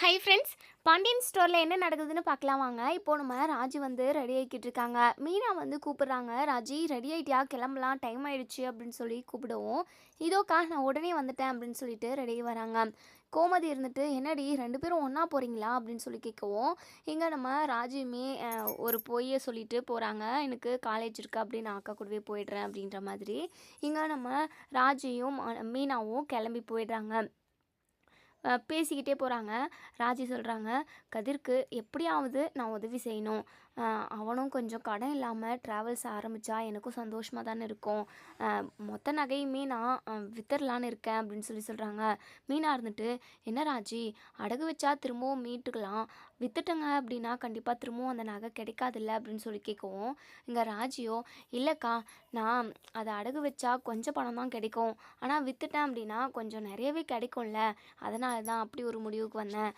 Hi friends Pandian ஸ்டோரில் என்ன நடக்குதுன்னு பார்க்கலாம் வாங்க. இப்போ நம்ம ராஜி வந்து ரெடி ஆகிக்கிட்டு இருக்காங்க. மீனா வந்து கூப்பிட்றாங்க. ராஜி ரெடி ஆகிட்டியா கிளம்பலாம். டைம் ஆயிடுச்சு. அப்படின்னு சொல்லி கூப்பிடுவோம். இதோக்கா நான் உடனே வந்துட்டேன். அப்படின்னு சொல்லிட்டு ரெடி வராங்க. கோமதி இருந்துட்டு என்னடி ரெண்டு பேரும் ஒன்றா போகிறீங்களா அப்படின்னு சொல்லி கேட்கவும். இங்கே நம்ம ராஜியுமே ஒரு பொய்யை சொல்லிட்டு போகிறாங்க எனக்கு காலேஜ் இருக்கு. அப்படின்னு அக்கா கூடவே போயிடுறேன். அப்படின்ற மாதிரி இங்கே நம்ம ராஜியும் மீனாவும் கிளம்பி போயிடுறாங்க. பேசிக்கிட்டே போகிறாங்க ராஜி சொல்கிறாங்க கதிர்க்கு எப்படியாவது நான் உதவி செய்யணும். அவனும் கொஞ்சம் கடன் இல்லாமல் ட்ராவல்ஸ் ஆரம்பித்தா எனக்கும் சந்தோஷமாக தானே இருக்கும். மொத்த நகையுமே நான் வித்தரலான்னு இருக்கேன் அப்படின்னு சொல்லி சொல்கிறாங்க மீனா இருந்துட்டு என்ன ராஜி அடகு வச்சா திரும்பவும் மீட்டுக்கலாம். வித்துட்டங்க அப்படின்னா கண்டிப்பாக திரும்பவும் அந்த நகை கிடைக்காதில்ல? அப்படின்னு சொல்லி கேட்கவும் இங்கே ராஜியோ இல்லைக்கா நான் அதை அடகு வச்சா கொஞ்சம் பணம் தான் கிடைக்கும். ஆனால் வித்துட்டேன் அப்படின்னா கொஞ்சம் நிறையவே கிடைக்கும்ல. அதனால தான் அப்படி ஒரு முடிவுக்கு வந்தேன்.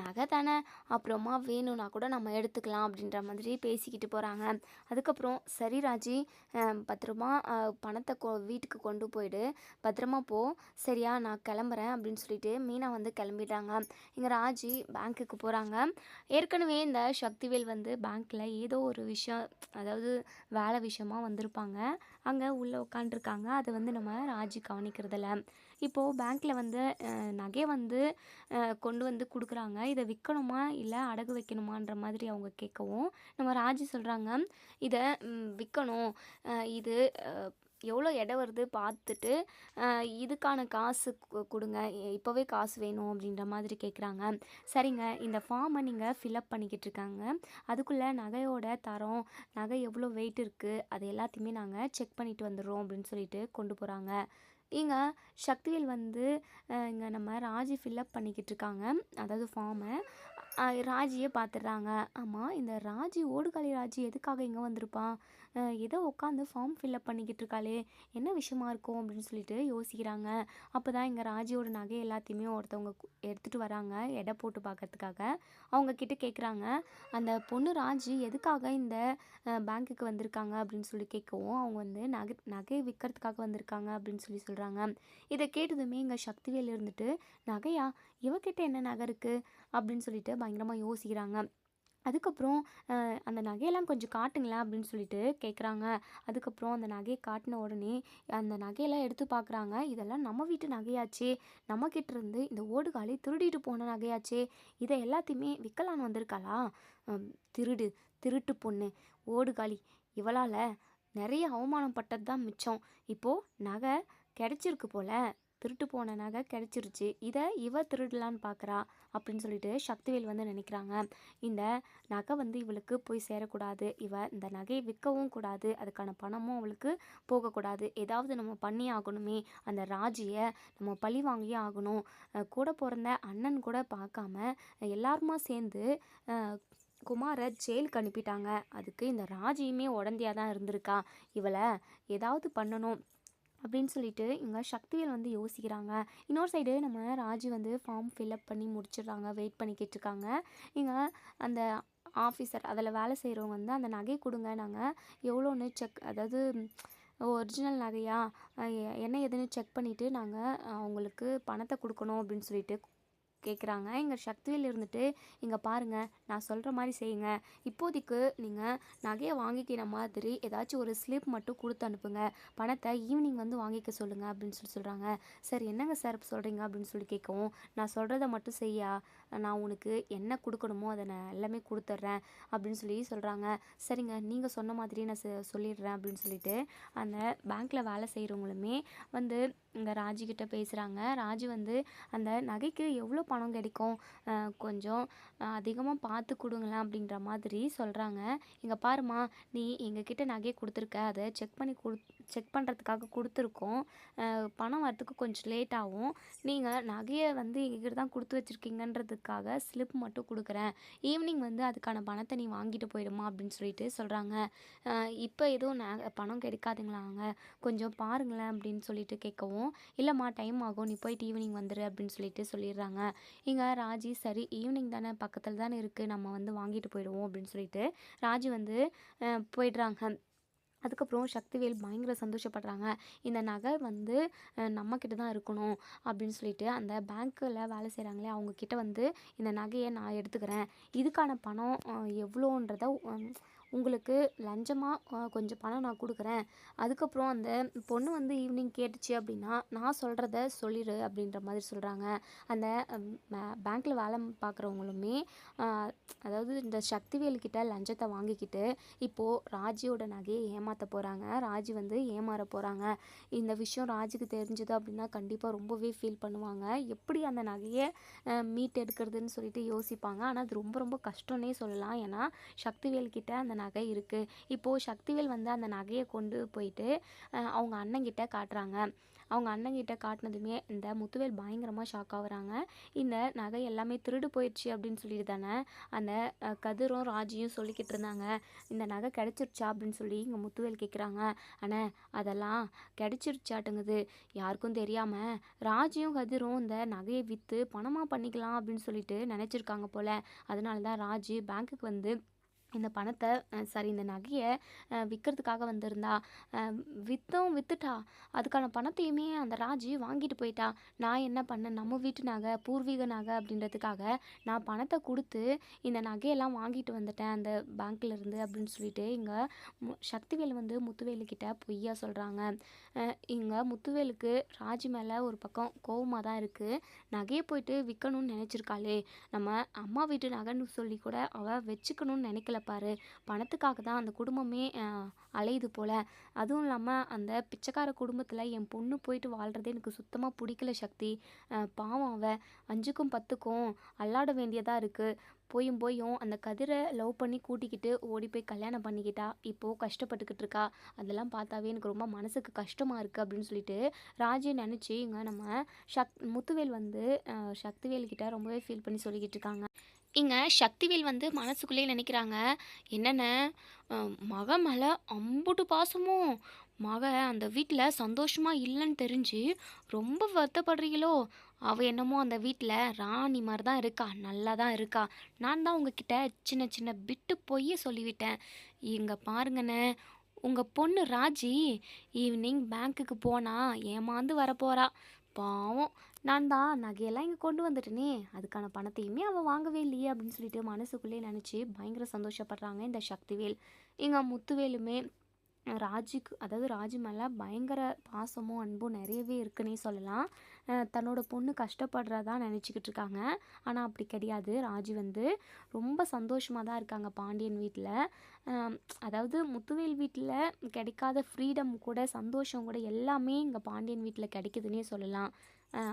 நகை தானே அப்புறமா வேணும்னா கூட நம்ம எடுத்துக்கலாம். அப்படின்ற மாதிரி மாதிரி பேசிக்கிட்டு போகிறாங்க அதுக்கப்புறம் சரி ராஜி பத்திரமா பணத்தை கொ வீட்டுக்கு கொண்டு போயிடு. பத்திரமா போ. சரியா நான் கிளம்புறேன் அப்படின்னு சொல்லிட்டு மீனா வந்து கிளம்பிடுறாங்க. இங்கே ராஜி பேங்க்குக்கு போகிறாங்க ஏற்கனவே இந்த சக்திவேல் வந்து பேங்க்கில் ஏதோ ஒரு விஷயம் அதாவது வேலை விஷயமா வந்திருப்பாங்க. அங்கே உள்ளே உட்காண்ட்ருக்காங்க அதை வந்து நம்ம ராஜி கவனிக்கிறதில்ல. இப்போது பேங்க்கில் வந்து நகை வந்து கொண்டு வந்து கொடுக்குறாங்க. இதை விற்கணுமா இல்லை அடகு வைக்கணுமான்ற மாதிரி அவங்க கேட்கவும் நம்ம ராஜி சொல்கிறாங்க இதை விற்கணும் இது எவ்வளோ இடம் வருது பார்த்துட்டு இதுக்கான காசு கொடுங்க. இப்போவே காசு வேணும் அப்படின்ற மாதிரி கேட்குறாங்க சரிங்க இந்த ஃபார்மை நீங்கள் ஃபில்அப் பண்ணிக்கிட்டு இருக்காங்க. அதுக்குள்ளே நகையோட தரம் நகை எவ்வளோ வெயிட் இருக்குது அது எல்லாத்தையுமே நாங்கள் செக் பண்ணிட்டு வந்துடுறோம் அப்படின்னு சொல்லிட்டு கொண்டு போகிறாங்க இங்கே சக்திவேல் வந்து இங்கே நம்ம ராஜி ஃபில்அப் பண்ணிக்கிட்டு இருக்காங்க அதாவது ஃபார்மை ராஜியை பார்த்துடுறாங்க ஆமாம் இந்த ராஜி ஓடுகாலி ராஜி எதுக்காக இங்கே வந்திருப்பான் ஏதோ உட்காந்து ஃபார்ம் ஃபில்அப் பண்ணிக்கிட்டு இருக்காளே என்ன விஷயமா இருக்கும் அப்படின்னு சொல்லிட்டு யோசிக்கிறாங்க. அப்போ தான் இங்கே ராஜியோட நகை எல்லாத்தையுமே ஒருத்தவங்க எடுத்துகிட்டு வராங்க எடை போட்டு பார்க்கறதுக்காக அவங்க கிட்ட கேட்குறாங்க அந்த பொண்ணு ராஜி எதுக்காக இந்த பேங்க்குக்கு வந்திருக்காங்க அப்படின்னு சொல்லி கேட்கவும் அவங்க வந்து நகை நகை விற்கிறதுக்காக வந்திருக்காங்க அப்படின்னு சொல்லி சொல்கிறாங்க இதை கேட்டதுமே இங்கே சக்திவேல் இருந்துட்டு நகையா? இவகிட்ட என்ன நகை இருக்குது அப்படின்னு சொல்லிட்டு பயங்கரமாக யோசிக்கிறாங்க. அதுக்கப்புறம் அந்த நகையெல்லாம் கொஞ்சம் காட்டுங்களேன் அப்படின்னு சொல்லிட்டு கேட்குறாங்க அதுக்கப்புறம் அந்த நகையை காட்டின உடனே அந்த நகையெல்லாம் எடுத்து பார்க்குறாங்க இதெல்லாம் நம்ம வீட்டு நகையாச்சே. நம்மக்கிட்டேருந்து இருந்து இந்த ஓடுகாலி திருடிட்டு போன நகையாச்சே. இதை எல்லாத்தையுமே விற்கலான்னு வந்திருக்காளா? திருடு திருட்டு பொண்ணு. ஓடுகாலி இவளால் நிறைய அவமானப்பட்டது தான் மிச்சம். இப்போது நகை கிடச்சிருக்கு போல. திருட்டு போன நகை கிடைச்சிருச்சு. இதை இவ திருடலான்னு பார்க்குறா அப்படின்னு சொல்லிட்டு சக்திவேல் வந்து நினைக்கிறாங்க. இந்த நகை வந்து இவளுக்கு போய் சேரக்கூடாது. இவ இந்த நகையை விற்கவும் கூடாது. அதுக்கான பணமும் அவளுக்கு போகக்கூடாது. ஏதாவது நம்ம பண்ணி ஆகணுமே. அந்த ராஜியை நம்ம பழி வாங்கியே ஆகணும். கூட பிறந்த அண்ணன் கூட பார்க்காம எல்லாருமா சேர்ந்து குமாரை ஜெயிலுக்கு அனுப்பிட்டாங்க. அதுக்கு இந்த ராஜியுமே உடந்தையாக தான் இருந்திருக்கா. இவளை ஏதாவது பண்ணணும். அப்படின்னு சொல்லிட்டு இங்கே சக்திவேல் வந்து யோசிக்கிறாங்க. இன்னொரு சைடு நம்ம ராஜி வந்து ஃபார்ம் ஃபில்அப் பண்ணி முடிச்சிடுறாங்க. வெயிட் பண்ணிக்கிட்டு இருக்காங்க இங்கே அந்த ஆஃபீஸர் அதில் வேலை செய்கிறவங்க வந்து அந்த நகை கொடுங்க நாங்கள் எவ்வளோன்னு செக் அதாவது ஒரிஜினல் நகையா எ- என்ன ஏதுன்னு செக் பண்ணிவிட்டு நாங்கள் அவங்களுக்கு பணத்தை கொடுக்கணும் அப்படின்னு சொல்லிட்டு கேட்குறாங்க எங்கள் சக்தியில் இருந்துட்டு இங்கே பாருங்கள் நான் சொல்கிற மாதிரி செய்யுங்க. இப்போதைக்கு நீங்கள் நகையை வாங்கிக்கிற மாதிரி ஏதாச்சும் ஒரு ஸ்லிப் மட்டும் கொடுத்து அனுப்புங்க. பணத்தை ஈவினிங் வந்து வாங்கிக்க சொல்லுங்கள் அப்படின்னு சொல்லி சொல்கிறாங்க சார் என்னங்க சார் சொல்கிறீங்க அப்படின்னு சொல்லி கேட்கவும் நான் சொல்கிறத மட்டும் செய்யா? நான் உனக்கு என்ன கொடுக்கணுமோ அதை நான் எல்லாமே கொடுத்துட்றேன் அப்படின்னு சொல்லி சொல்கிறாங்க சரிங்க நீங்கள் சொன்ன மாதிரி நான் செ- சொல்லிடுறேன் அப்படின்னு சொல்லிட்டு அந்த பேங்க்கில் வேலை செய்கிறவங்களுமே வந்து இங்கே ராஜிக்கிட்ட பேசுகிறாங்க ராஜி வந்து அந்த நகைக்கு எவ்வளோ பணம் கிடைக்கும். கொஞ்சம் அதிகமாக பார்த்து கொடுங்களேன் அப்படின்ற மாதிரி சொல்கிறாங்க இங்கே பாருமா நீ எங்ககிட்ட நகையை கொடுத்துருக்க. அதை செக் பண்ணி கொடு செக் பண்ணுறதுக்காக கொடுத்துருக்கோம். பணம் வரத்துக்கு கொஞ்சம் லேட் ஆகும். நீங்கள் நகையை வந்து எங்ககிட்ட தான் கொடுத்து வச்சுருக்கீங்கன்றதுக்காக ஸ்லிப் மட்டும் கொடுக்குறேன். ஈவினிங் வந்து அதுக்கான பணத்தை நீ வாங்கிட்டு போயிடுமா அப்படின்னு சொல்லிட்டு சொல்கிறாங்க இப்போ எதுவும் ந பணம் கிடைக்காதுங்களாங்க. கொஞ்சம் பாருங்களேன் அப்படின்னு சொல்லிட்டு கேட்கவும் இல்லைம்மா டைம் ஆகும். நீ போயிட்டு ஈவினிங் வந்துரு அப்படின்னு சொல்லிட்டு சொல்லிடுறாங்க. இங்கே ராஜி சரி ஈவினிங் தானே பக்கத்தில் தானே இருக்குது நம்ம வந்து வாங்கிட்டு போயிடுவோம் அப்படின்னு சொல்லிட்டு ராஜி வந்து போயிடுறாங்க அதுக்கப்புறம் சக்திவேல் பயங்கர சந்தோஷப்படுறாங்க. இந்த நகை வந்து நம்மக்கிட்ட தான் இருக்கணும் அப்படின்னு சொல்லிட்டு, அந்த பேங்க்கில் வேலை செய்கிறாங்களே அவங்கக்கிட்ட வந்து இந்த நகையை நான் எடுத்துக்கிறேன். இதுக்கான பணம் எவ்வளோன்றத உங்களுக்கு லஞ்சமாக கொஞ்சம் பணம் நான் கொடுக்குறேன் அதுக்கப்புறம் அந்த பொண்ணு வந்து ஈவினிங் கேட்டுச்சு அப்படின்னா, நான் சொல்கிறத சொல்லிடு அப்படின்ற மாதிரி சொல்கிறாங்க அந்த பேங்க்கில் வேலை பார்க்குறவங்களுமே அதாவது இந்த சக்திவேல் லஞ்சத்தை வாங்கிக்கிட்டு, இப்போது ராஜியோட நகையை ஏமாற்ற போகிறாங்க ராஜி வந்து ஏமாற போகிறாங்க இந்த விஷயம் ராஜுக்கு தெரிஞ்சது அப்படின்னா, கண்டிப்பாக ரொம்பவே ஃபீல் பண்ணுவாங்க. எப்படி அந்த நகையை மீட் எடுக்கிறதுன்னு சொல்லிட்டு யோசிப்பாங்க. ஆனால் அது ரொம்ப ரொம்ப கஷ்டம்னே சொல்லலாம். ஏன்னா சக்திவேல்கிட்ட அந்த நகை இருக்குது இப்போது சக்திவேல் வந்து அந்த நகையை கொண்டு போயிட்டு அவங்க அண்ணங்கிட்ட காட்டுறாங்க. அவங்க அண்ணங்கிட்ட காட்டினதுமே இந்த முத்துவேல் பயங்கரமாக ஷாக் ஆகுறாங்க. இந்த நகை எல்லாமே திருடு போயிடுச்சு அப்படின்னு சொல்லிட்டு தானே அந்த கதிரும், ராஜியும் சொல்லிக்கிட்டு இருந்தாங்க. இந்த நகை கிடைச்சிருச்சா அப்படின்னு சொல்லி இங்கே முத்துவேல் கேட்குறாங்க. அண்ணே அதெல்லாம் கிடைச்சிருச்சாட்டுங்குது. யாருக்கும் தெரியாமல் ராஜியும், கதிரும் இந்த நகையை விற்று பணமாக பண்ணிக்கலாம் அப்படின்னு சொல்லிட்டு நினச்சிருக்காங்க போல் அதனால தான் ராஜி பேங்க்குக்கு வந்து இந்த பணத்தை சாரி இந்த நகையை விற்கிறதுக்காக வந்திருந்தா. அ வித்தும் வித்துட்டா. அதுக்கான பணத்தையுமே அந்த ராஜி வாங்கிட்டு போயிட்டா. நான் என்ன பண்ணேன், நம்ம வீட்டு நகை, பூர்வீக நகை அப்படின்றதுக்காக நான் பணத்தை கொடுத்து இந்த நகையெல்லாம் வாங்கிட்டு வந்துட்டேன் அந்த பேங்க்ல இருந்து அப்படின்னு சொல்லிட்டு இங்கே மு சக்திவேல் வந்து முத்துவேலுக்கிட்ட பொய்யா சொல்கிறாங்க இங்கே முத்துவேலுக்கு ராஜி மேலே ஒரு பக்கம் கோவமாக தான் இருக்குது நகையை போயிட்டு விற்கணும்னு நினச்சிருக்காளே நம்ம அம்மா வீட்டு நகைன்னு சொல்லி கூட அவள் வச்சுக்கணும்னு நினைக்கல பாரு. பணத்துக்காக தான் அந்த குடும்பமே அலையுது போல் அதுவும் இல்லாமல் அந்த பிச்சைக்கார குடும்பத்தில் என் பொண்ணு போயிட்டு வாழ்கிறது எனக்கு சுத்தமாக பிடிக்கல சக்தி. பாவம் அவ. 5க்கும் 10க்கும் அல்லாட வேண்டியதாக இருக்குது போயும் போயும் அந்த கதிரை லவ் பண்ணி கூட்டிக்கிட்டு ஓடி போய் கல்யாணம் பண்ணிக்கிட்டா. இப்போது கஷ்டப்பட்டுக்கிட்டு இருக்கா. அதெல்லாம் பார்த்தாவே எனக்கு ரொம்ப மனசுக்கு கஷ்டமாக இருக்குது அப்படின்னு சொல்லிட்டு ராஜே நினச்சி இங்கே நம்ம சக் முத்துவேல் வந்து சக்திவேல் கிட்ட ரொம்பவே ஃபீல் பண்ணி சொல்லிக்கிட்டு இருக்காங்க. இங்க சக்திவேல் வந்து மனசுக்குள்ளேயே நினைக்கிறாங்க. என்னென்ன மக மேலே அம்புட்டு பாசமும். மக அந்த வீட்டில் சந்தோஷமாக இல்லைன்னு தெரிஞ்சு ரொம்ப வருத்தப்படுறீங்களோ? அவள் என்னமோ அந்த வீட்டில் ராணி மாதிரி தான் இருக்கா. நல்லா தான் இருக்கா. நான் தான் உங்ககிட்ட சின்ன சின்ன பிட்டு பொய்ய சொல்லிவிட்டேன். இங்கே பாருங்கண்ணே, உங்கள் பொண்ணு ராஜி ஈவினிங் பேங்க்குக்கு போனா ஏமாந்து வரப்போகிறா பாவம். நான் தான் நகையெல்லாம் இங்கே கொண்டு வந்துட்டேனே. அதுக்கான பணத்தையுமே அவள் வாங்கவே இல்லையே அப்படின்னு சொல்லிட்டு மனசுக்குள்ளேயே நினச்சி பயங்கர சந்தோஷப்படுறாங்க இந்த சக்திவேல். எங்கள் முத்துவேலுமே ராஜிக்கு அதாவது ராஜு மேலே பயங்கர பாசமும், அன்பும் நிறையவே இருக்குன்னே சொல்லலாம். தன்னோட பொண்ணு கஷ்டப்படுறதா நினச்சிக்கிட்டு இருக்காங்க. ஆனால் அப்படி கிடையாது. ராஜு வந்து ரொம்ப சந்தோஷமாக தான் இருக்காங்க பாண்டியன் வீட்டில் அதாவது முத்துவேல் வீட்டில் கிடைக்காத ஃப்ரீடம் கூட, சந்தோஷம் கூட எல்லாமே இங்கே பாண்டியன் வீட்டில் கிடைக்குதுன்னே சொல்லலாம்.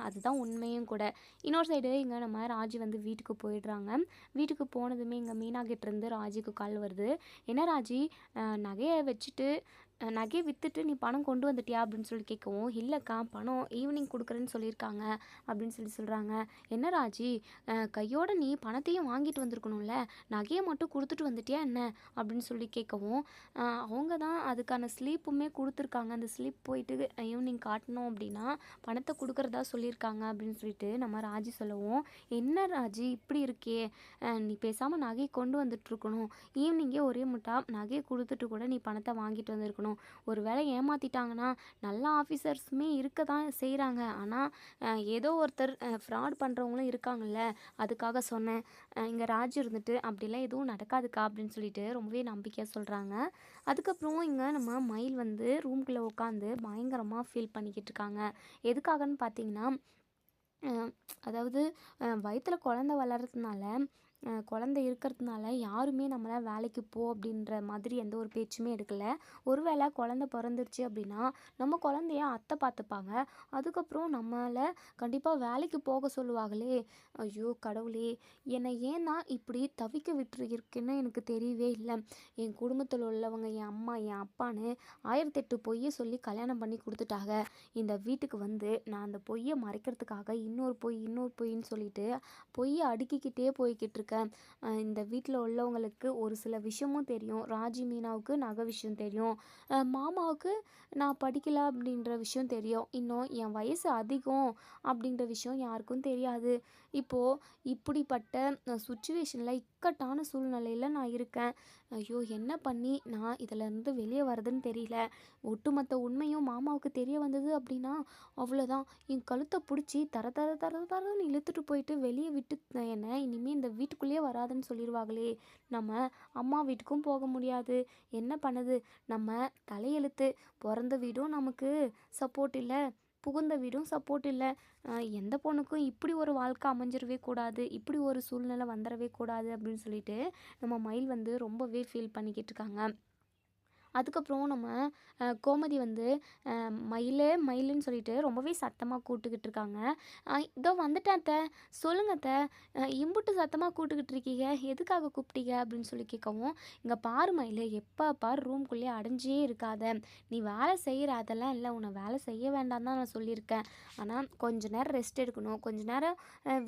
அதுதான் உண்மையும் கூட. இன்னொரு சைடு இங்கே நம்ம ராஜி வந்து வீட்டுக்கு போயிடுறாங்க. வீட்டுக்கு போனதுமே இங்கே மீனாகிட்டேருந்து ராஜிக்கு கால் வருது. என்ன ராஜி நகையை வச்சுட்டு நகை விற்றுட்டு நீ பணம் கொண்டு வந்துட்டியா? அப்படின்னு சொல்லி கேட்கவும், இல்லைக்கா பணம் ஈவினிங் கொடுக்குறேன்னு சொல்லியிருக்காங்க அப்படின்னு சொல்லி சொல்கிறாங்க என்ன ராஜி கையோட நீ பணத்தையும் வாங்கிட்டு வந்திருக்கணும்ல. நகையை மட்டும் கொடுத்துட்டு வந்துட்டியா என்ன? அப்படின்னு சொல்லி கேட்கவும், அவங்க தான் அதுக்கான ஸ்லீப்புமே கொடுத்துருக்காங்க அந்த ஸ்லீப் போயிட்டு ஈவினிங் காட்டணும் அப்படின்னா பணத்தை கொடுக்குறதா சொல்லியிருக்காங்க அப்படின்னு சொல்லிட்டு நம்ம ராஜி சொல்லவும், என்ன ராஜி இப்படி இருக்கே. நீ பேசாமல் நகையை கொண்டு வந்துட்டுருக்கணும். ஈவினிங்கே ஒரே முட்டா நகையை கொடுத்துட்டு கூட நீ பணத்தை வாங்கிட்டு வந்திருக்கணும். ஒரு வேளை ஏமாற்றிட்டாங்கன்னா நல்ல ஆஃபீஸர்ஸுமே இருக்க தான் செய்கிறாங்க ஆனால் ஏதோ ஒருத்தர் ஃப்ராட் பண்ணுறவங்களும் இருக்காங்கல்ல. அதுக்காக சொன்னேன். இங்கே ராஜ் இருந்துட்டு அப்படிலாம் எதுவும் நடக்காதுக்கா அப்படின்னு சொல்லிட்டு ரொம்பவே நம்பிக்கையாக சொல்கிறாங்க அதுக்கப்புறம் இங்கே நம்ம மயில் வந்து ரூம்குள்ளே உட்காந்து பயங்கரமாக ஃபீல் பண்ணிக்கிட்டு இருக்காங்க. எதுக்காகன்னு பார்த்தீங்கன்னா, அதாவது வயிற்றில் குழந்த வளர்கிறதுனால வளர்றதுனால குழந்தை இருக்கிறதுனால யாருமே நம்மள வேலைக்கு போ அப்படின்ற மாதிரி எந்த ஒரு பேச்சுமே எடுக்கலை ஒரு வேளை குழந்தை பிறந்துருச்சு அப்படின்னா, நம்ம குழந்தைய அத்தை பார்த்துப்பாங்க. அதுக்கப்புறம் நம்மளை கண்டிப்பாக வேலைக்கு போக சொல்லுவாங்களே. ஐயோ கடவுளே! என்னை ஏன் இப்படி தவிக்க விட்டுருக்குன்னு எனக்கு தெரியவே இல்லை என் குடும்பத்தில் உள்ளவங்க என் அம்மா, என் அப்பான்னு ஆயிரத்தெட்டு பொய்யை சொல்லி கல்யாணம் பண்ணி கொடுத்துட்டாங்க இந்த வீட்டுக்கு வந்து நான் அந்த பொய்யை மறைக்கிறதுக்காக இன்னொரு பொய், இன்னொரு பொய்ன்னு சொல்லிட்டு பொய்யை அடுக்கிக்கிட்டே போய்கிட்டு இருக்கேன். இருக்கேன் இந்த வீட்டில் உள்ளவங்களுக்கு ஒரு சில விஷயமும் தெரியும். ராஜி மீனாவுக்கு நகை விஷயம் தெரியும். மாமாவுக்கு நான் படிக்கல அப்படின்ற விஷயம் தெரியும். இன்னும் என் வயசு அதிகம் அப்படின்ற விஷயம் யாருக்கும் தெரியாது. இப்போது இப்படிப்பட்ட சுச்சுவேஷனில் இக்கட்டான சூழ்நிலையில் நான் இருக்கேன். ஐயோ என்ன பண்ணி நான் இதிலேருந்து வெளியே வரதுன்னு தெரியல. ஒட்டுமொத்த உண்மையும் மாமாவுக்கு தெரிய வந்தது அப்படின்னா அவ்வளோதான் என் கழுத்தை பிடிச்சி தர தர தர தரன்னு இழுத்துட்டு போயிட்டு வெளியே விட்டு என்னை இனிமேல் இந்த வீட்டுக்குள்ளேயே வராதுன்னு சொல்லிடுவாங்களே. நம்ம அம்மா வீட்டுக்கும் போக முடியாது. என்ன பண்ணுது? நம்ம தலையெழுத்து பிறந்த வீடும் நமக்கு சப்போர்ட் இல்லை. புகுந்த வீடும் சப்போர்ட் இல்லை. எந்த பொண்ணுக்கும் இப்படி ஒரு வாழ்க்கை அமைஞ்சிடவே கூடாது இப்படி ஒரு சூழ்நிலை வந்துடவே கூடாது அப்படின்னு சொல்லிட்டு நம்ம மயில் வந்து ரொம்பவே ஃபீல் பண்ணிக்கிட்டு இருக்காங்க. அதுக்கப்புறம் நம்ம கோமதி வந்து மயில் மயிலுன்னு சொல்லிட்டு ரொம்பவே சத்தமாக கூப்பிட்டுக்கிட்டு இருக்காங்க. இதோ வந்துட்டேன் அத்தை. சொல்லுங்க அத்தை. இம்புட்டு சத்தமாக கூப்பிட்டுக்கிட்டு இருக்கீங்க. எதுக்காக கூப்பிட்டீங்க? அப்படின்னு சொல்லி கேட்கவும் இங்கே பாரு மயில் எப்போ பாரு ரூம்குள்ளேயே அடைஞ்சே இருக்காத. நீ வேலை செய்கிற அதெல்லாம் இல்லை. உன்னை வேலை செய்ய வேண்டாம் தான் நான் சொல்லியிருக்கேன். ஆனால் கொஞ்ச நேரம் ரெஸ்ட் எடுக்கணும். கொஞ்ச நேரம்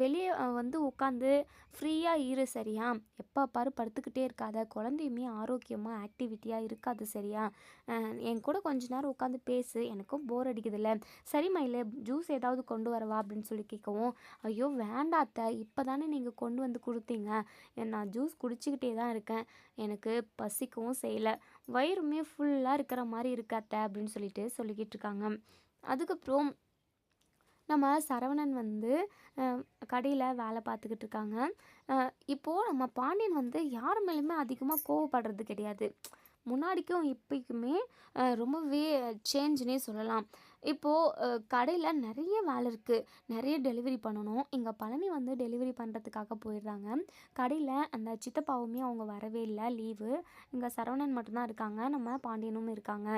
வெளியே வந்து உட்காந்து ஃப்ரீயாக இரு சரியா. எப்போ பாரு படுத்துக்கிட்டே இருக்காத. குழந்தையுமே ஆரோக்கியமாக ஆக்டிவிட்டியாக இருக்காது சரியா? என் கூட கொஞ்ச நேரம் உட்காந்து பேசு. எனக்கும் போர் அடிக்குதுல்ல. சரி மயிலே ஜூஸ் ஏதாவது கொண்டு வரவா அப்படின்னு சொல்லி கேட்கவும் ஐயோ வேண்டாத்த இப்போ தானே நீங்கள் கொண்டு வந்து கொடுத்தீங்க. நான் ஜூஸ் குடிச்சிக்கிட்டே தான் இருக்கேன். எனக்கு பசிக்கவும் செய்யலை. வயிறுமே ஃபுல்லாக இருக்கிற மாதிரி இருக்காத்த அப்படின்னு சொல்லிட்டு சொல்லிக்கிட்டு இருக்காங்க. அதுக்கப்புறம் நம்ம சரவணன் வந்து கடையில் வேலை பார்த்துக்கிட்டு இருக்காங்க. இப்போது நம்ம பாண்டியன் வந்து யார் மேலேயுமே அதிகமாக கோவப்படுறது கிடையாது. முன்னாடிக்கும் இப்போக்குமே ரொம்பவே சேஞ்சுனே சொல்லலாம். இப்போது கடையில் நிறைய வேலை இருக்குது நிறைய டெலிவரி பண்ணணும். இங்கே பழனி வந்து டெலிவரி பண்ணுறதுக்காக போயிடுறாங்க. கடையில் அந்த சித்தப்பாவுமே அவங்க வரவே இல்லை லீவு. இங்கே சரவணன் மட்டும்தான் இருக்காங்க. நம்ம பாண்டியனும் இருக்காங்க.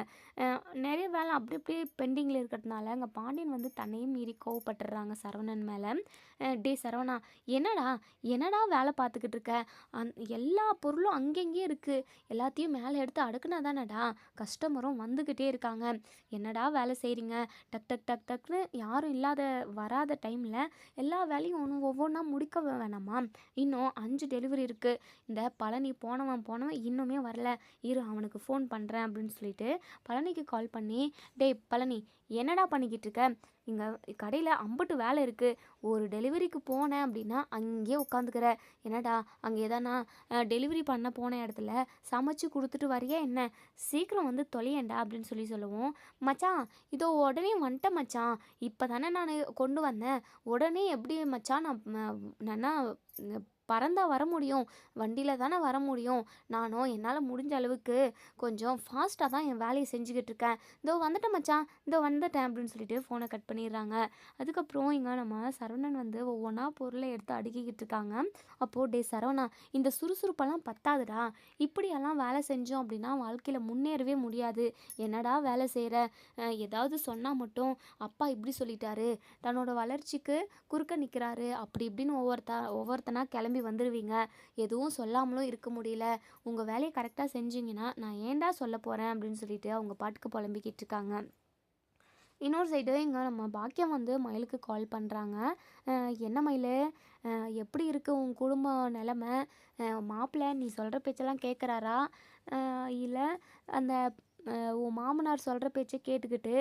நிறைய வேலை அப்படி அப்படியே பெண்டிங்கில் இருக்கிறதுனால இங்கே பாண்டியன் வந்து தன்னையும் மீறி கோவப்பட்டுடுறாங்க சரவணன் மேலே. டே சரவணா என்னடா? என்னடா வேலை பார்த்துக்கிட்டு இருக்க? அந் எல்லா பொருளும் அங்கங்கேயே இருக்குது எல்லாத்தையும் மேலே எடுத்து அடுக்குனா தானடா கஸ்டமரும் வந்துக்கிட்டே இருக்காங்க. என்னடா வேலை செய்கிறீங்க டக் டக் டக் டக்னு யாரும் இல்லாத வராத டைமில் எல்லா வேலையும் ஒன்று ஒவ்வொன்றா முடிக்க வேணாமா? இன்னும் அஞ்சு டெலிவரி இருக்குது இந்த பழனி போனவன் போனவன் இன்னுமே வரல. இரு அவனுக்கு ஃபோன் பண்ணுறேன் அப்படின்னு சொல்லிட்டு பழனிக்கு கால் பண்ணி டேய் பழனி என்னடா பண்ணிக்கிட்டு இருக்க? இங்கே கடையில் அம்பட்டு வேலை இருக்குது ஒரு டெலிவரிக்கு போனேன் அப்படின்னா அங்கேயே உட்காந்துக்கிற. என்னடா அங்கே எதனா டெலிவரி பண்ண போன இடத்துல சமைச்சு கொடுத்துட்டு வரியா என்ன? சீக்கிரம் வந்து தொலையண்டா அப்படின்னு சொல்லி சொல்லுவோம். மச்சான் இதோ உடனே வந்துட்டேன் மச்சான். இப்போ தானே நான் கொண்டு வந்தேன். உடனே எப்படி மச்சான் நான் நான் பறந்தால் வர முடியும். வண்டியில் தானே வர முடியும். நானும் என்னால் முடிஞ்ச அளவுக்கு கொஞ்சம் ஃபாஸ்ட்டாக தான் என் வேலையை செஞ்சுக்கிட்டு இருக்கேன். இதோ வந்துட்டேன் மச்சான். இதோ வந்துட்டேன் அப்படின்னு சொல்லிட்டு ஃபோனை கட் பண்ணிடுறாங்க. அதுக்கப்புறம் இங்கே நம்ம சரவணன் வந்து ஒவ்வொன்றா பொருளை எடுத்து அடுக்கிக்கிட்டு இருக்காங்க. அப்போது டே சரவணா இந்த சுறுசுறுப்பெல்லாம் பத்தாதுடா. இப்படியெல்லாம் வேலை செஞ்சோம் அப்படின்னா வாழ்க்கையில் முன்னேறவே முடியாது. என்னடா வேலை செய்கிற ஏதாவது சொன்னால் மட்டும் அப்பா இப்படி சொல்லிட்டாரு. தன்னோட வளர்ச்சிக்கு குறுக்க நிற்கிறாரு அப்படி இப்படின்னு ஒவ்வொருத்த ஒவ்வொருத்தனா கிளம்பி வந்துடுவீங்க எதுவும் சொல்லாமலும் இருக்க முடியல. உங்கள் வேலையை கரெக்டாக செஞ்சீங்கன்னா நான் ஏன்டா சொல்ல போகிறேன் அப்படின்னு சொல்லிட்டு அவங்க பாட்டுக்கு புலம்பிக்கிட்டு இருக்காங்க. இன்னொரு சைடு இங்கே நம்ம பாக்கியம் வந்து மயிலுக்கு கால் பண்ணுறாங்க என்ன மயில்? எப்படி இருக்கு உன் குடும்ப நிலமை? மாப்பிள்ளை நீ சொல்கிற பேச்செல்லாம் கேட்குறாரா இல்லை அந்த உன் மாமனார் சொல்கிற பேச்சை கேட்டுக்கிட்டு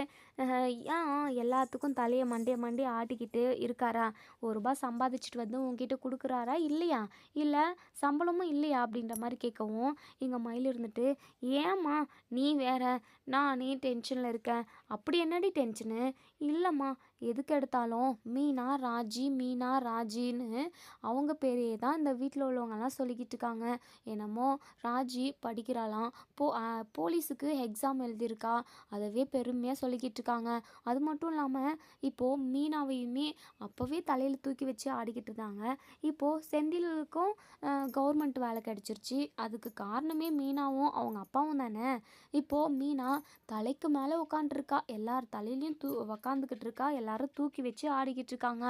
ஏன் எல்லாத்துக்கும் தலையை மண்டைய மண்டைய ஆட்டிக்கிட்டு இருக்காரா? ஒரு ரூபா சம்பாதிச்சுட்டு வந்து உங்ககிட்ட கொடுக்குறாரா? இல்லையா? இல்லை சம்பளமும் இல்லையா? அப்படின்ற மாதிரி கேட்கவும் இங்கே மயில் இருந்துட்டு ஏம்மா நீ வேற நானே டென்ஷனில் இருக்கேன். அப்படி என்னடி டென்ஷனு இல்லைம்மா எதுக்கு எடுத்தாலும் மீனா ராஜி மீனா ராஜின்னு அவங்க பேரையே தான் இந்த வீட்டில் உள்ளவங்கெல்லாம் சொல்லிக்கிட்டு இருக்காங்க. என்னமோ ராஜி படிக்கிறாளாம். போ போலீஸுக்கு எக்ஸாம் எழுதியிருக்கா. அதவே பெருமையாக சொல்லிக்கிட்டு இருக்காங்க. அது மட்டும் இல்லாமல் இப்போது மீனாவையுமே அப்போவே தலையில் தூக்கி வச்சு ஆடிக்கிட்டு இருந்தாங்க. இப்போது செந்திலுக்கும் கவர்மெண்ட் வேலை கிடச்சிருச்சு. அதுக்கு காரணமே மீனாவும் அவங்க அப்பாவும் தானே? இப்போது மீனா தலைக்கு மேலே உட்காண்ட்ருக்கா எல்லார் தலையிலையும் தூ உக்காந்துக்கிட்டு இருக்கா எல்லாரும் தூக்கி வச்சு ஆடிக்கிட்டு இருக்காங்க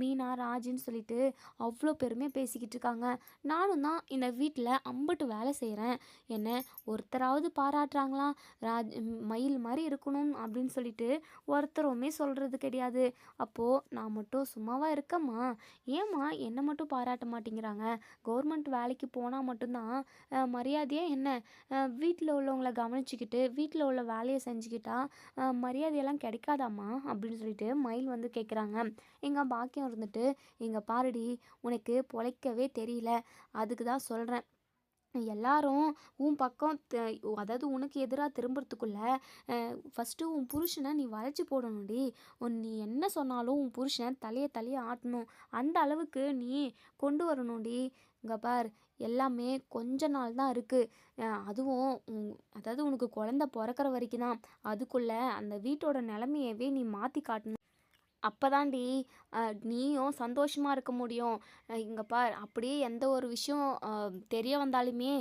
மீனா ராஜின்னு சொல்லிட்டு அவ்வளோ பெருமையாக பேசிக்கிட்டு இருக்காங்க நானும் தான் இந்த வீட்டில் அம்பட்டு வேலை செய்கிறேன் என்ன ஒருத்தராவது பாராட்டுறாங்களா? ராஜ் மயில் மாதிரி இருக்கணும் அப்படின்னு சொல்லிட்டு ஒருத்தருமே சொல்கிறது கிடையாது. அப்போது நான் மட்டும் சும்மாவாக இருக்கம்மா? ஏம்மா என்னை மட்டும் பாராட்ட மாட்டேங்கிறாங்க? கவர்மெண்ட் வேலைக்கு போனால் மட்டும்தான் மரியாதையாக மரியாதையே என்ன? வீட்டில் உள்ளவங்களை கவனிச்சுக்கிட்டு வீட்டில் உள்ள உள்ள வேலையை செஞ்சுக்கிட்டா மரியாதையெல்லாம் கிடைக்காதாம்மா? அப்படின்னு சொல்லிட்டு மயில் வந்து கேட்குறாங்க எங்கள் பாக்கியம் இருந்துட்டு எங்கள் பாருடி உனக்கு பொழைக்கவே தெரியல. அதுக்கு தான் சொல்கிறேன் எல்லாரும் உன் பக்கம் அதாவது உனக்கு எதிராக திரும்புறதுக்குள்ள ஃபஸ்ட்டு உன் புருஷனை நீ வளைச்சி போடணும்டி. உன் நீ என்ன சொன்னாலும் உன் புருஷன் தலையை தலையை ஆட்டணும். அந்த அளவுக்கு நீ கொண்டு வரணும்டி. இங்கே பார் எல்லாமே கொஞ்ச நாள் தான் இருக்குது அதுவும் அதாவது உனக்கு குழந்த பிறக்கிற வரைக்கும் தான் அதுக்குள்ளே அந்த வீட்டோட நிலமையவே நீ மாற்றி காட்டணும். அப்போதான்டி நீயும் சந்தோஷமாக இருக்க முடியும். இங்கே பார் அப்படியே எந்த ஒரு விஷயம் தெரிய வந்தாலுமே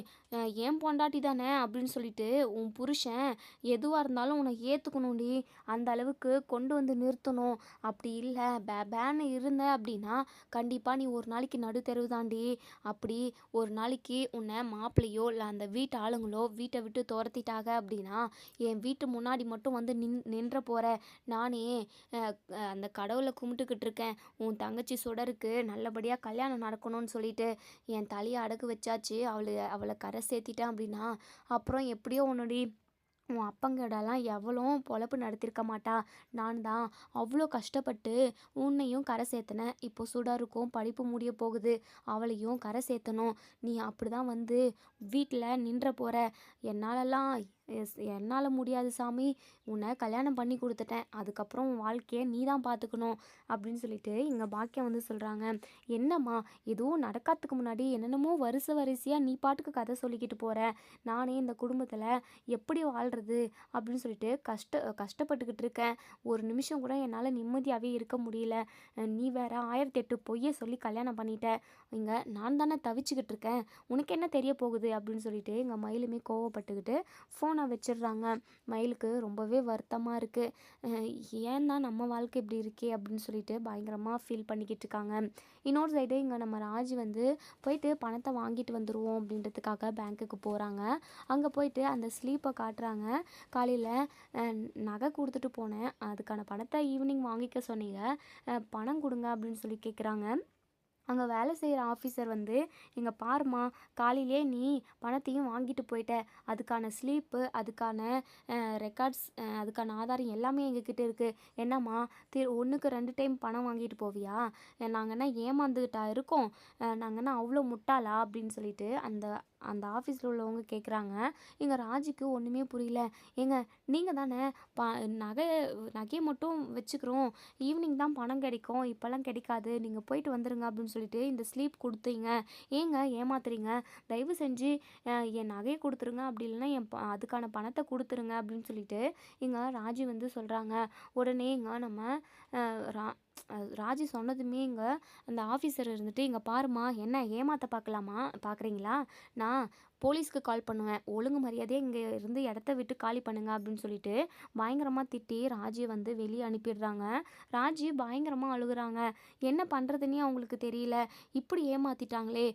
ஏன் பொண்டாட்டி தானே? அப்படின்னு சொல்லிட்டு உன் புருஷன் எதுவாக இருந்தாலும் உன்னை ஏற்றுக்கணும்டி அந்த அளவுக்கு கொண்டு வந்து நிறுத்தணும். அப்படி இல்லை. பே பேன்னு இருந்த அப்படின்னா கண்டிப்பாக நீ ஒரு நாளைக்கு நடுத்தெருவு தாண்டி அப்படி ஒரு நாளைக்கு உன்னை மாப்பிள்ளையோ இல்லை அந்த வீட்டு ஆளுங்களோ வீட்டை விட்டு துரத்திட்டாங்க அப்படின்னா என் வீட்டு முன்னாடி மட்டும் வந்து நின் நின்ற போகிற நானே அந்த கடவுளை கும்பிட்டுக்கிட்டு இருக்கேன். உன் தங்கச்சி சுடருக்கு நல்லபடியாக கல்யாணம் நடக்கணும்னு சொல்லிட்டு என் தலையை அடகு வச்சாச்சு. அவளை அவளை கரை சேர்த்திட்டேன் அப்படின்னா அப்புறம் எப்படியோ உன்னோடி உன் அப்பங்கடெல்லாம் எவ்வளோ பொழப்பு நடத்திருக்க மாட்டா. நான் தான் அவ்வளோ கஷ்டப்பட்டு உன்னையும் கரை சேர்த்தனேன். இப்போ சுடருக்கும் படிப்பு முடிய போகுது. அவளையும் கரை சேர்த்தணும். நீ அப்படி தான் வந்து வீட்டில் நின்ற போகிற என்னாலலாம் எஸ் என்னால் முடியாது சாமி. உன்னை கல்யாணம் பண்ணி கொடுத்துட்டேன். அதுக்கப்புறம் உன் வாழ்க்கையை நீ தான் பார்த்துக்கணும் அப்படின்னு சொல்லிட்டு இங்கே பாக்கியம் வந்து சொல்கிறாங்க என்னம்மா எதுவும் நடக்காததுக்கு முன்னாடி என்னென்னமோ வரிசை வரிசையாக நீ பாட்டுக்கு கதை சொல்லிக்கிட்டு போகிற நானே இந்த குடும்பத்தில் எப்படி வாழ்கிறது அப்படின்னு சொல்லிட்டு கஷ்ட கஷ்டப்பட்டுக்கிட்டு இருக்கேன். ஒரு நிமிஷம் கூட என்னால் நிம்மதியாகவே இருக்க முடியல. நீ வேற ஆயிரத்தி எட்டு பொய்யை சொல்லி கல்யாணம் பண்ணிட்ட. இங்கே நான் தானே தவிச்சுக்கிட்டு இருக்கேன். உனக்கு என்ன தெரிய போகுது அப்படின்னு சொல்லிட்டு எங்கள் மயிலுமே கோவப்பட்டுக்கிட்டு ஃபோனை வச்சிடுறாங்க மயிலுக்கு ரொம்பவே வருத்தமாக இருக்குது ஏன் தான் நம்ம வாழ்க்கை இப்படி இருக்கே அப்படின்னு சொல்லிட்டு பயங்கரமாக ஃபீல் பண்ணிக்கிட்டு இருக்காங்க. இன்னொரு சைடு இங்கே நம்ம ராஜ் வந்து போயிட்டு பணத்தை வாங்கிட்டு வந்துடுவோம் அப்படின்றதுக்காக பேங்க்குக்கு போகிறாங்க அங்கே போயிட்டு அந்த ஸ்லீப்பை காட்டுறாங்க. காலையில் நகை கொடுத்துட்டு போனேன். அதுக்கான பணத்தை ஈவினிங் வாங்கிக்க சொன்னீங்க. பணம் கொடுங்க அப்படின்னு சொல்லி கேட்குறாங்க அங்கே வேலை செய்கிற ஆஃபீஸர் வந்து இங்கே பாருமா காலையிலே நீ பணத்தையும் வாங்கிட்டு போயிட்ட. அதுக்கான ஸ்லீப்பு அதுக்கான ரெக்கார்ட்ஸ் அதுக்கான ஆதாரம் எல்லாமே எங்ககிட்ட இருக்குது என்னம்மா தி ஒன்றுக்கு ரெண்டு டைம் பணம் வாங்கிட்டு போவியா? நாங்கள் ஏமாந்துக்கிட்டா இருக்கோம்? நாங்கள் அவ்வளோ முட்டாளா? அப்படின்னு சொல்லிட்டு அந்த அந்த ஆஃபீஸில் உள்ளவங்க கேட்குறாங்க எங்கள் ராஜிக்கு ஒன்றுமே புரியல. ஏங்க நீங்கள் தானே ப நகை நகையை மட்டும் வச்சுக்கிறோம். ஈவினிங் தான் பணம் கிடைக்கும். இப்போல்லாம் கிடைக்காது. நீங்கள் போயிட்டு வந்துருங்க அப்படின்னு சொல்லிட்டு இந்த ஸ்லீப் கொடுத்தீங்க. ஏங்க ஏமாத்துறீங்க? தயவு செஞ்சு என் நகையை கொடுத்துருங்க. அப்படி இல்லைன்னா என் ப- அதுக்கான பணத்தை கொடுத்துருங்க அப்படின்னு சொல்லிட்டு இங்கே ராஜி வந்து சொல்கிறாங்க உடனே இங்கே நம்ம ரா ராஜி சொன்னதுமே இங்கே அந்த ஆஃபீஸர் இருந்துட்டு இங்கே பாருமா என்ன ஏமாத்த பார்க்கலாமா பார்க்குறீங்களா நான் போலீஸ்க்கு கால் பண்ணுவேன். ஒழுங்கு மரியாதையாக இங்கே இருந்து இடத்த விட்டு காலி பண்ணுங்க அப்படின்னு சொல்லிட்டு பயங்கரமாக திட்டி ராஜியை வந்து வெளியே அனுப்பிடுறாங்க. ராஜி பயங்கரமாக அழுகுறாங்க. என்ன பண்ணுறதுன்னே அவங்களுக்கு தெரியல. இப்படி ஏமாற்றிட்டாங்களே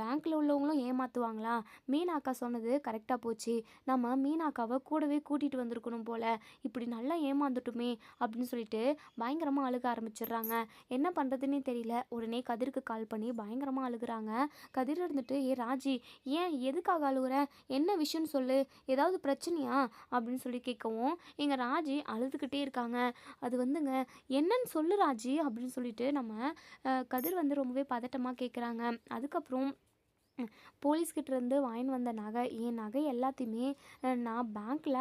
பேங்க்கில் உள்ளவங்களும் ஏமாற்றுவாங்களா மீனாக்கா சொன்னது கரெக்டாக போச்சு. நம்ம மீனாக்காவை கூடவே கூட்டிகிட்டு வந்திருக்கணும் போல். இப்படி நல்லா ஏமாந்துட்டுமே அப்படின்னு சொல்லிட்டு பயங்கரமாக அழுக ஆரம்பிச்சிடுறாங்க. என்ன பண்ணுறதுன்னே தெரியல. உடனே கதிருக்கு கால் பண்ணி பயங்கரமாக அழுகுறாங்க. கதிர் இருந்துட்டு ஏ ராஜி ஏன் எதுக்காக அழுகுற என்ன விஷயம்னு சொல்லு. ஏதாவது பிரச்சனையா? அப்படின்னு சொல்லி கேட்கவும் எங்கள் ராஜி அழுதுகிட்டே இருக்காங்க. அது வந்துங்க என்னன்னு சொல்லு ராஜி. அப்படின்னு சொல்லிட்டு நம்ம கதிர் வந்து ரொம்பவே பதட்டமாக கேட்குறாங்க அதுக்கப்புறம் போலீஸ்கிட்டேருந்து போலீஸ்கிட்ட வாங்கின்னு வந்த நகை என் நகை எல்லாத்தையுமே நான் பேங்க்கில்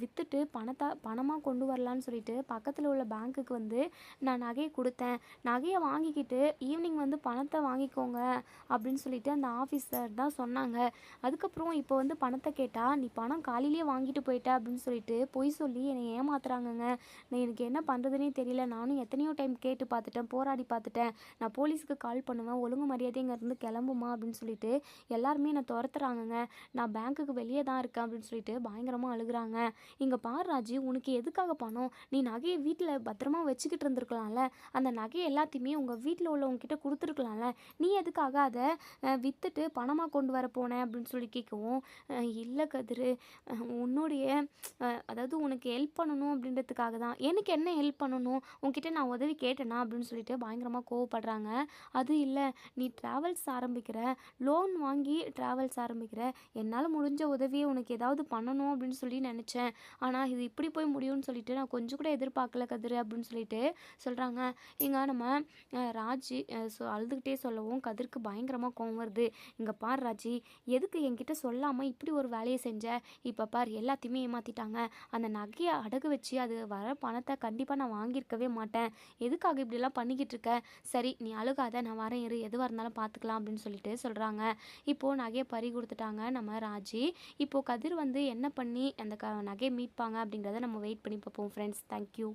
விற்றுட்டு பணத்தை பணமாக கொண்டு வரலான்னு சொல்லிட்டு பக்கத்தில் உள்ள பேங்க்குக்கு வந்து நான் நகையை கொடுத்தேன். நகையை வாங்கிக்கிட்டு ஈவினிங் வந்து பணத்தை வாங்கிக்கோங்க அப்படின்னு சொல்லிட்டு அந்த ஆஃபீஸர் தான் சொன்னாங்க. அதுக்கப்புறம் இப்போ வந்து பணத்தை கேட்டால் நீ பணம் காலையிலேயே வாங்கிட்டு போயிட்ட அப்படின்னு சொல்லிட்டு பொய் சொல்லி என்னை ஏமாத்துறாங்கங்க. நான் எனக்கு என்ன பண்ணுறதுனே தெரியல. நானும் எத்தனையோ டைம் கேட்டு பார்த்துட்டேன் போராடி பார்த்துட்டேன். நான் போலீஸுக்கு கால் பண்ணுவேன் ஒழுங்கு மரியாதை இங்கேருந்து கிளம்புமா அப்படின்னு சொல்லிட்டு எல்லாருமே என்னை துரத்துறாங்கங்க. நான் பேங்க்குக்கு வெளியே தான் இருக்கேன் அப்படின்னு சொல்லிட்டு பயங்கரமாக அழுகுறாங்க. இங்கே பார் ராஜி உனக்கு எதுக்காக பணம்? நீ நகையை வீட்டில் பத்திரமா வச்சுக்கிட்டு இருந்திருக்கலாம்ல. அந்த நகையை எல்லாத்தையுமே உங்கள் வீட்டில் உள்ளவங்ககிட்ட கொடுத்துருக்கலாம்ல. நீ எதுக்காக அதை விற்றுட்டு பணமாக கொண்டு வர போனேன் அப்படின்னு சொல்லி கேட்கவும் இல்லை கதிர் உன்னுடைய அதாவது உனக்கு ஹெல்ப் பண்ணணும் அப்படின்றதுக்காக தான். எனக்கு என்ன ஹெல்ப் பண்ணணும்? உன்கிட்ட நான் உதவி கேட்டேனா அப்படின்னு சொல்லிட்டு பயங்கரமாக கோவப்படுறாங்க. அது இல்லை நீ ட்ராவல்ஸ் ஆரம்பிக்கிற லோ லோன் வாங்கி ட்ராவல்ஸ் ஆரம்பிக்கிற. என்னால் முடிஞ்ச உதவியை உனக்கு ஏதாவது பண்ணணும் அப்படின்னு சொல்லி நினச்சேன். ஆனால் இது இப்படி போய் முடியும்னு சொல்லிட்டு நான் கொஞ்சம் கூட எதிர்பார்க்கல கதிர் அப்படின்னு சொல்லிட்டு சொல்கிறாங்க இங்கே நம்ம ராஜி சொ அழுதுகிட்டே சொல்லவும் கதிருக்கு பயங்கரமாக கோவம் வருது. இங்கே பார் ராஜி எதுக்கு என்கிட்ட சொல்லாமல் இப்படி ஒரு வேலையை செஞ்ச? இப்போ பார் எல்லாத்தையுமே ஏமாற்றிட்டாங்க அந்த நகையை அடகு வச்சு அது வர பணத்தை கண்டிப்பாக நான் வாங்கியிருக்கவே மாட்டேன். எதுக்காக இப்படிலாம் பண்ணிக்கிட்டு இருக்க? சரி நீ அழுகாத நான் வரேன் இரு. எதுவாக இருந்தாலும் பார்த்துக்கலாம் அப்படின்னு சொல்லிட்டு சொல்கிறாங்க இப்போது நகையை பறி கொடுத்துட்டாங்க நம்ம ராஜி. இப்போது கதிர் வந்து என்ன பண்ணி அந்த க நகையை மீட்பாங்க அப்படிங்கிறத நம்ம வெயிட் பண்ணி பார்ப்போம் ஃப்ரெண்ட்ஸ் தேங்க்யூ